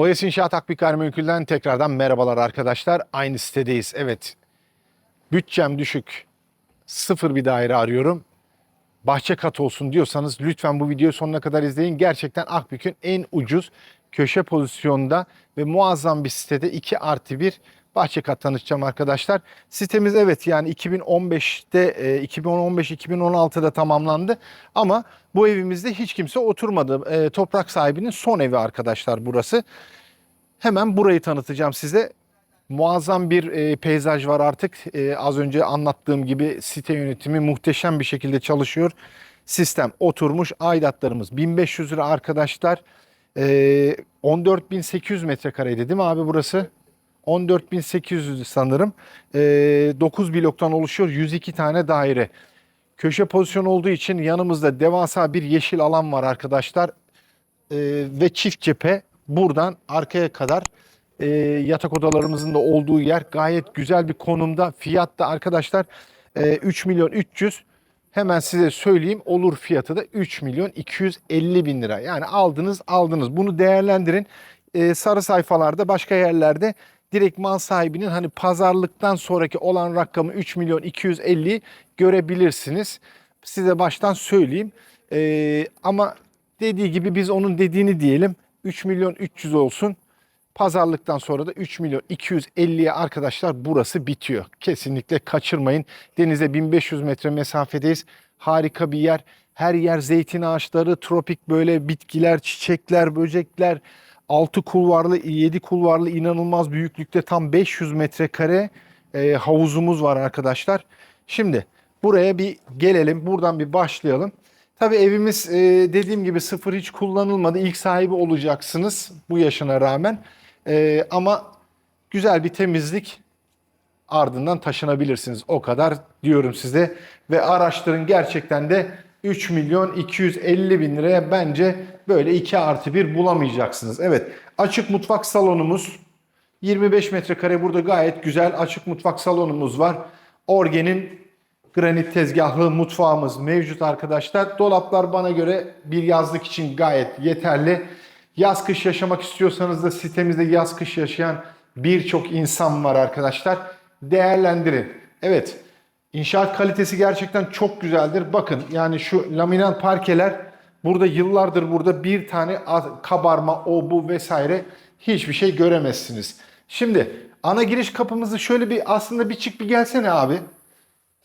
Oyas İnşaat Akbik Gayrimenkul'den tekrardan merhabalar arkadaşlar. Aynı sitedeyiz. Evet. Bütçem düşük. Sıfır bir daire arıyorum. Bahçe kat olsun diyorsanız lütfen bu videoyu sonuna kadar izleyin. Gerçekten Akbük'ün en ucuz köşe pozisyonda ve muazzam bir sitede 2 artı 1 bahçe kat tanıtacağım arkadaşlar. Sitemiz evet yani 2015'te e, 2015-2016'da tamamlandı ama bu evimizde hiç kimse oturmadı. E, Toprak sahibinin son evi arkadaşlar burası. Hemen burayı tanıtacağım size. Muazzam bir e, peyzaj var artık. E, az önce anlattığım gibi site yönetimi muhteşem bir şekilde çalışıyor. Sistem oturmuş. Aidatlarımız 1500 lira arkadaşlar. E, 14.800 metrekareydi değil mi abi burası? 14.800 sanırım. E, 9 bloktan oluşuyor. 102 tane daire. Köşe pozisyon olduğu için yanımızda devasa bir yeşil alan var arkadaşlar. E, ve çift cephe buradan arkaya kadar e, yatak odalarımızın da olduğu yer gayet güzel bir konumda. Fiyat da arkadaşlar e, 3 milyon 300 hemen size söyleyeyim olur fiyatı da 3 milyon 250 bin lira. Yani aldınız aldınız bunu değerlendirin. E, sarı sayfalarda başka yerlerde direkt mal sahibinin hani pazarlıktan sonraki olan rakamı 3 milyon 250'yi görebilirsiniz. Size baştan söyleyeyim. E, ama dediği gibi biz onun dediğini diyelim 3 milyon 300 olsun. Pazarlıktan sonra da 3 milyon 250'ye arkadaşlar burası bitiyor. Kesinlikle kaçırmayın. Denize 1500 metre mesafedeyiz. Harika bir yer. Her yer zeytin ağaçları, tropik böyle bitkiler, çiçekler, böcekler. 6 kulvarlı, 7 kulvarlı inanılmaz büyüklükte tam 500 metrekare e, havuzumuz var arkadaşlar. Şimdi buraya bir gelelim. Buradan bir başlayalım. Tabii evimiz e, dediğim gibi sıfır hiç kullanılmadı. İlk sahibi olacaksınız bu yaşına rağmen. E, ama güzel bir temizlik ardından taşınabilirsiniz. O kadar diyorum size. Ve araştırın gerçekten de 3 milyon 250 bin liraya bence böyle 2 artı 1 bulamayacaksınız. Evet açık mutfak salonumuz 25 metrekare burada gayet güzel açık mutfak salonumuz var. Orge'nin granit tezgahlı mutfağımız mevcut arkadaşlar. Dolaplar bana göre bir yazlık için gayet yeterli. Yaz kış yaşamak istiyorsanız da sitemizde yaz kış yaşayan birçok insan var arkadaşlar. Değerlendirin. Evet. İnşaat kalitesi gerçekten çok güzeldir. Bakın yani şu laminat parkeler burada yıllardır burada bir tane kabarma o bu vesaire hiçbir şey göremezsiniz. Şimdi ana giriş kapımızı şöyle bir aslında bir çık bir gelsene abi.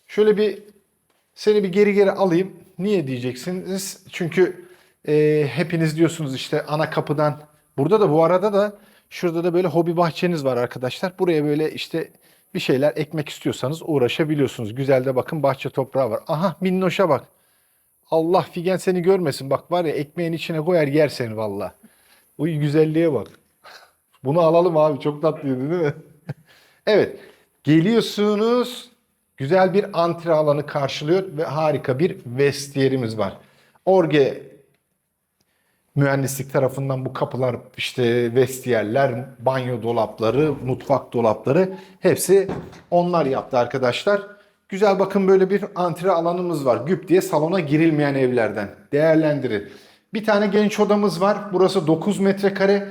Şöyle bir seni bir geri geri alayım. Niye diyeceksiniz? Çünkü e, hepiniz diyorsunuz işte ana kapıdan. Burada da bu arada da şurada da böyle hobi bahçeniz var arkadaşlar. Buraya böyle işte bir şeyler ekmek istiyorsanız uğraşabiliyorsunuz. Güzel de bakın bahçe toprağı var. Aha minnoşa bak. Allah figen seni görmesin. Bak var ya ekmeğin içine koyar yer seni valla. Bu güzelliğe bak. Bunu alalım abi. Çok tatlıydı değil mi? evet. Geliyorsunuz. Güzel bir antre alanı karşılıyor ve harika bir vestiyerimiz var. Orge mühendislik tarafından bu kapılar işte vestiyerler, banyo dolapları, mutfak dolapları hepsi onlar yaptı arkadaşlar. Güzel bakın böyle bir antre alanımız var. Güp diye salona girilmeyen evlerden. Değerlendirin. Bir tane genç odamız var. Burası 9 metrekare.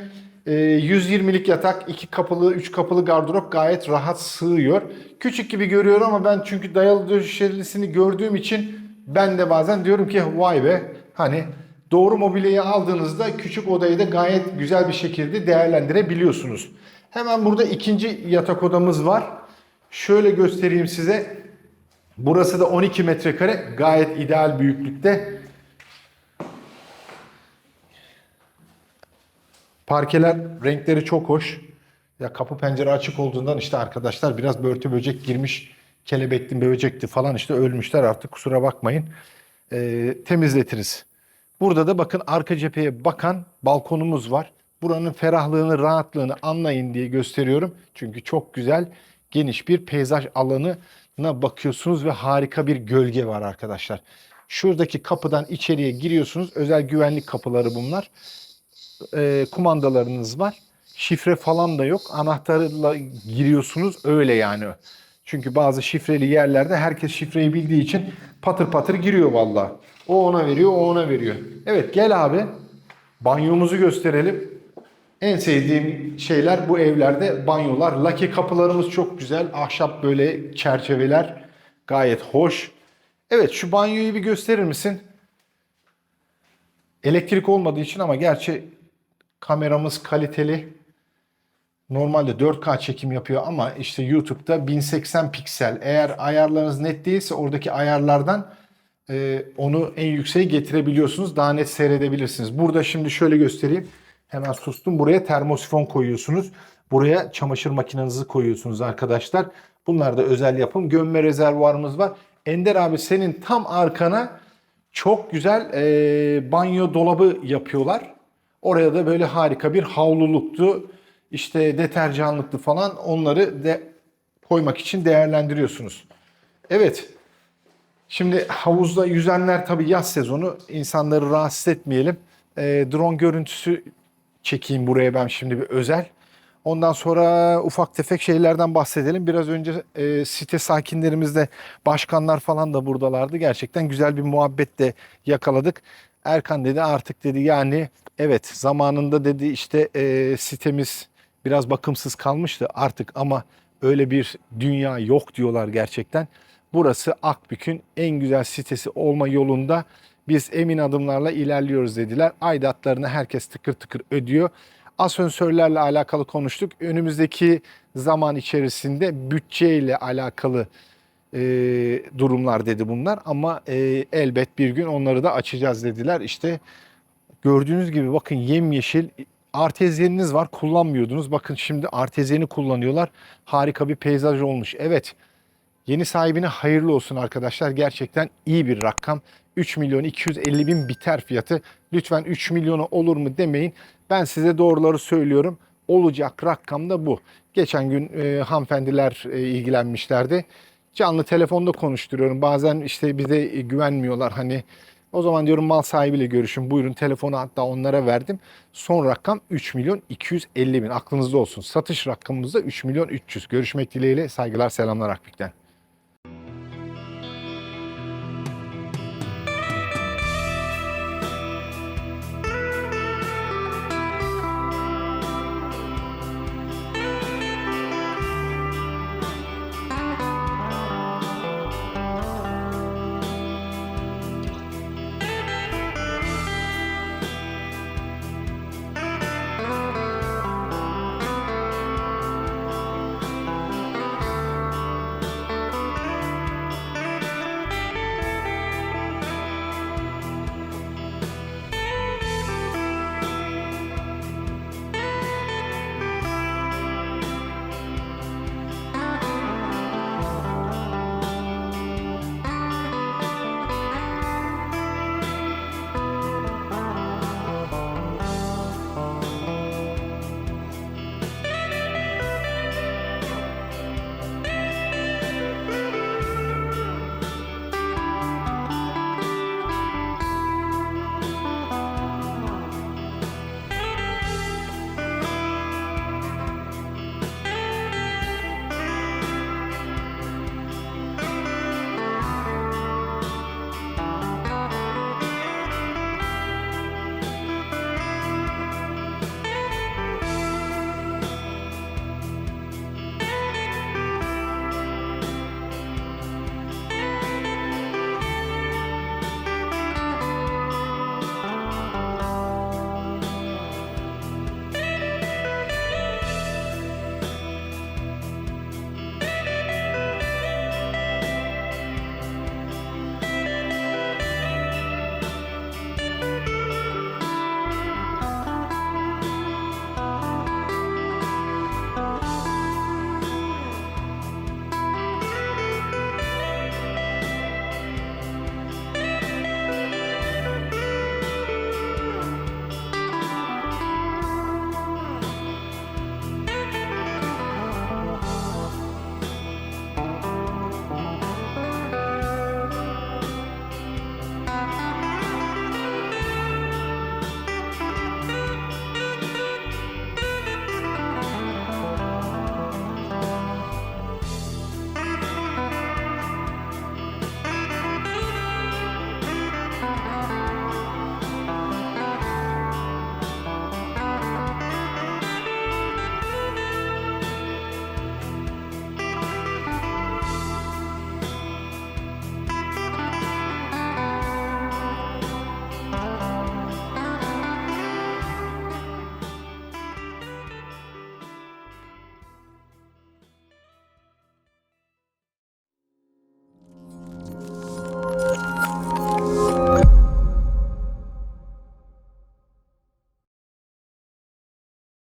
Ee, 120'lik yatak, 2 kapılı, 3 kapılı gardırop gayet rahat sığıyor. Küçük gibi görüyorum ama ben çünkü dayalı döşelisini gördüğüm için ben de bazen diyorum ki vay be hani doğru mobilyayı aldığınızda küçük odayı da gayet güzel bir şekilde değerlendirebiliyorsunuz. Hemen burada ikinci yatak odamız var. Şöyle göstereyim size. Burası da 12 metrekare gayet ideal büyüklükte. Parkeler renkleri çok hoş. Ya kapı pencere açık olduğundan işte arkadaşlar biraz börtü böcek girmiş. Kelebekli böcekti falan işte ölmüşler artık kusura bakmayın. Ee, temizletiriz. Burada da bakın arka cepheye bakan balkonumuz var. Buranın ferahlığını, rahatlığını anlayın diye gösteriyorum. Çünkü çok güzel, geniş bir peyzaj alanına bakıyorsunuz ve harika bir gölge var arkadaşlar. Şuradaki kapıdan içeriye giriyorsunuz. Özel güvenlik kapıları bunlar e, kumandalarınız var. Şifre falan da yok. Anahtarla giriyorsunuz öyle yani. Çünkü bazı şifreli yerlerde herkes şifreyi bildiği için patır patır giriyor valla. O ona veriyor, o ona veriyor. Evet gel abi. Banyomuzu gösterelim. En sevdiğim şeyler bu evlerde banyolar. Lake kapılarımız çok güzel. Ahşap böyle çerçeveler. Gayet hoş. Evet şu banyoyu bir gösterir misin? Elektrik olmadığı için ama gerçi kameramız kaliteli. Normalde 4K çekim yapıyor ama işte YouTube'da 1080 piksel. Eğer ayarlarınız net değilse oradaki ayarlardan e, onu en yükseğe getirebiliyorsunuz. Daha net seyredebilirsiniz. Burada şimdi şöyle göstereyim. Hemen sustum. Buraya termosifon koyuyorsunuz. Buraya çamaşır makinenizi koyuyorsunuz arkadaşlar. Bunlar da özel yapım. Gömme rezervuarımız var. Ender abi senin tam arkana çok güzel e, banyo dolabı yapıyorlar. Oraya da böyle harika bir havluluktu, işte deterjanlıktı falan onları de koymak için değerlendiriyorsunuz. Evet. Şimdi havuzda yüzenler tabii yaz sezonu insanları rahatsız etmeyelim. E, drone görüntüsü çekeyim buraya ben şimdi bir özel. Ondan sonra ufak tefek şeylerden bahsedelim. Biraz önce e, site sakinlerimiz de başkanlar falan da buradalardı. Gerçekten güzel bir muhabbet de yakaladık. Erkan dedi artık dedi yani evet zamanında dedi işte e, sitemiz biraz bakımsız kalmıştı artık ama öyle bir dünya yok diyorlar gerçekten. Burası Akbük'ün en güzel sitesi olma yolunda biz emin adımlarla ilerliyoruz dediler. Aidatlarını herkes tıkır tıkır ödüyor. Asansörlerle alakalı konuştuk. Önümüzdeki zaman içerisinde bütçeyle alakalı e, durumlar dedi bunlar. Ama e, elbet bir gün onları da açacağız dediler. İşte gördüğünüz gibi bakın yemyeşil artezyeniniz var kullanmıyordunuz. Bakın şimdi artezyeni kullanıyorlar. Harika bir peyzaj olmuş. Evet Yeni sahibine hayırlı olsun arkadaşlar. Gerçekten iyi bir rakam. 3 milyon 250 bin biter fiyatı. Lütfen 3 milyonu olur mu demeyin. Ben size doğruları söylüyorum. Olacak rakam da bu. Geçen gün e, hanımefendiler e, ilgilenmişlerdi. Canlı telefonda konuşturuyorum. Bazen işte bize e, güvenmiyorlar. Hani o zaman diyorum mal sahibiyle görüşün. Buyurun telefonu hatta onlara verdim. Son rakam 3 milyon 250 bin. Aklınızda olsun. Satış rakamımız da 3 milyon 300. Görüşmek dileğiyle saygılar selamlar Akbük'ten.